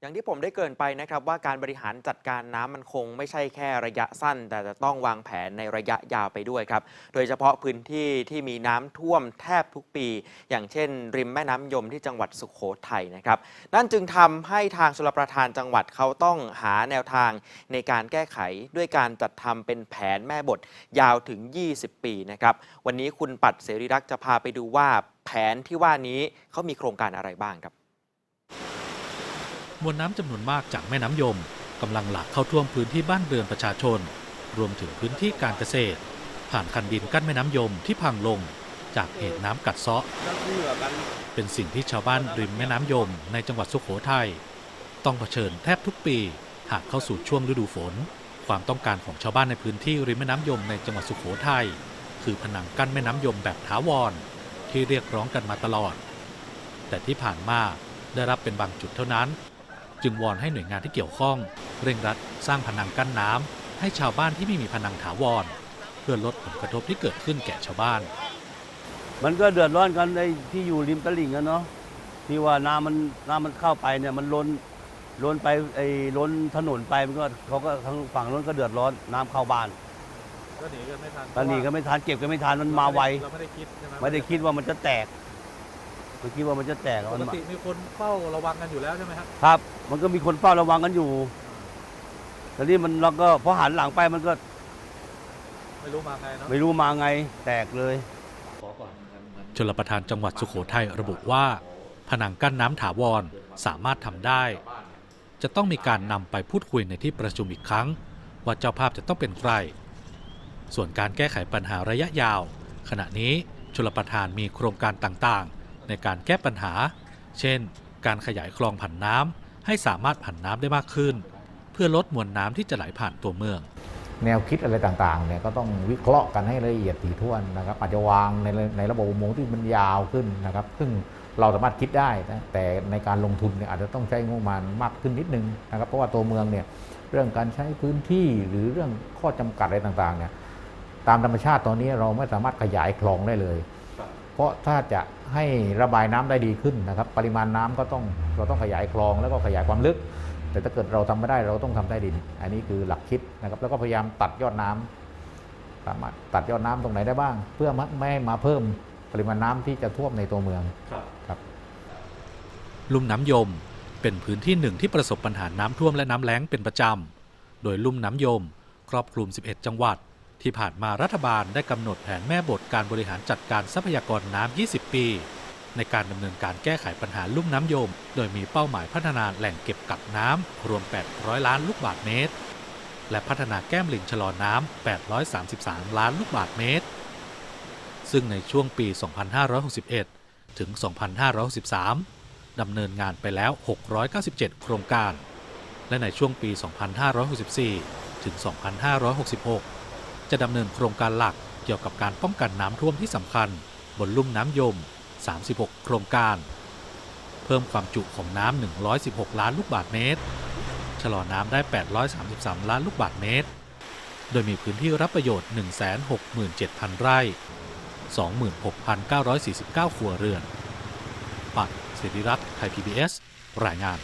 อย่างที่ผมได้เกินไปนะครับว่าการบริหารจัดการน้ำมันคงไม่ใช่แค่ระยะสั้น แต่จะต้องวางแผนในระยะยาวไปด้วยครับ โดยเฉพาะพื้นที่ที่มีน้ำท่วมแทบทุกปี อย่างเช่น ริมแม่น้ำยมที่จังหวัดสุขโขทัยนะครับ นั่นจึงทำให้ทางชลประทานจังหวัดเขาต้องหาแนวทางในการแก้ไขด้วยการจัดทำเป็นแผนแม่บทยาวถึง 20 ปีนะครับ วันนี้คุณปัดเสรีรักษ์จะพาไปดูว่าแผนที่ว่านี้เขามีโครงการอะไรบ้างครับ มวลน้ำจำนวนมากจากแม่น้ำยมกำลังหลากเข้าท่วมพื้นที่บ้านเรือนประชาชน รวมถึงพื้นที่การเกษตร ผ่านคันดินกั้นแม่น้ำยมที่พังลง จากเหตุน้ำกัดเซาะ เป็นสิ่งที่ชาวบ้านริมแม่น้ำยมในจังหวัดสุโขทัยต้องเผชิญแทบทุกปีหากเข้าสู่ช่วงฤดูฝน ความต้องการของชาวบ้านในพื้นที่ริมแม่น้ำยมในจังหวัดสุโขทัยคือผนังกั้นแม่น้ำยมแบบถาวร ที่เรียกร้องกันมาตลอด แต่ที่ผ่านมาได้รับเป็นบางจุดเท่านั้น จึงวอนให้หน่วยงานที่เกี่ยวข้อง เร่งรัดสร้างผนังกั้นน้ำให้ชาวบ้านที่ไม่มีผนังถาวร เพื่อลดผลกระทบที่เกิดขึ้นแก่ชาวบ้าน มันก็เดือดร้อนกันในที่อยู่ริมตลิ่งกันเนาะที่ว่าน้ำมันน้ำมันเข้าไปเนี่ยมันล้นล้นไปไอ้ล้นถนนไปมันก็เขาก็ทั้งฝั่งนู้นก็เดือดร้อนน้ำเข้าบ้านก็หนีกันไม่ทันตอนนี้ก็ไม่ทันเก็บกันไม่ทันมันมาไวเราไม่ได้คิดใช่ไหมไม่ได้คิดว่ามันจะแตก ไม่คิดว่ามันจะแตกปมันกมาติมีคนเฝ้าระวังกันอยู่แล้วใช่ไหมครับครับ มันก็มีคนเฝ้าระวังกันอยู่แต่นี่มันเราก็พอหันหลังไปมันก็ไม่รู้มาไงเนาะไม่รู้มาไงแตกเลย ชลประทานจังหวัดสุโขทัยระบุว่า ผนังกั้นน้ำถาวรสามารถทำได้ จะต้องมีการนำไปพูดคุยในที่ประชุมอีกครั้ง ว่าเจ้าภาพจะต้องเป็นใคร ส่วนการแก้ไขปัญหาระยะยาว ขณะนี้ชลประทานมีโครงการต่างๆ ในการแก้ปัญหา เช่น การขยายคลองผันน้ำให้สามารถผันน้ำได้มากขึ้น เพื่อลดมวลน้ำที่จะไหลผ่านตัวเมือง แนวคิดอะไรต่างๆเนี่ยก็ต้องวิเคราะห์กันให้ละเอียดถี่ถ้วนนะครับอาจจะวางในในระบบอุโมงค์ที่มันยาวขึ้นนะครับ ซึ่งเราสามารถคิดได้นะแต่ในการลงทุนเนี่ยอาจจะต้องใช้งบประมาณมากขึ้นนิดนึงนะครับเพราะว่าตัวเมืองเนี่ยเรื่องการใช้พื้นที่หรือเรื่องข้อจำกัดอะไรต่างๆเนี่ยตามธรรมชาติตอนนี้เราไม่สามารถขยายคลองได้เลย เพราะถ้าจะให้ระบายน้ำได้ดีขึ้นนะครับ ปริมาณน้ำก็ต้องเราต้องขยายคลองแล้วก็ขยายความลึก แต่ถ้าเกิดเราทำไม่ได้เราต้องทำใต้ดิน อันนี้คือหลักคิดนะครับแล้วก็พยายามตัดยอดน้ำสามารถตัดยอดน้ำตรงไหนได้บ้าง เพื่อไม่ให้มาเพิ่มปริมาณน้ำที่จะท่วมในตัวเมืองครับลุ่มน้ำยมเป็นพื้นที่หนึ่งที่ประสบปัญหาน้ำท่วมและน้ำแล้งเป็นประจำโดยลุ่มน้ำยม ครอบคลุม 11 จังหวัด ที่ผ่านมารัฐบาลได้กำหนดแผนแม่บทการบริหารจัดการทรัพยากรน้ำ 20 ปี ในการดำเนินการแก้ไขปัญหาลุ่มน้ำยม โดยมีเป้าหมายพัฒนาแหล่งเก็บกักน้ำรวม 800 ล้านลูกบาศก์เมตร และพัฒนาแก้มลิงชะลอน้ำ 833 ล้านลูกบาศก์เมตร ซึ่งในช่วงปี 2561 ถึง 2563 ดำเนินงานไปแล้ว 697 โครงการ และในช่วงปี 2564 ถึง 2566 จะดำเนินโครงการหลักเกี่ยวกับการป้องกันน้ำท่วมที่สำคัญ บนลุ่มน้ำยม 36 โครงการ เพิ่มความจุของน้ำ 116 ล้านลูกบาศก์เมตร ชะลอน้ำได้ 833 ล้านลูกบาศก์เมตร โดยมีพื้นที่รับประโยชน์ 167,000 ไร่ 26,949 ครัวเรือน ปัดสิริรัตน์ไทย PBS รายงาน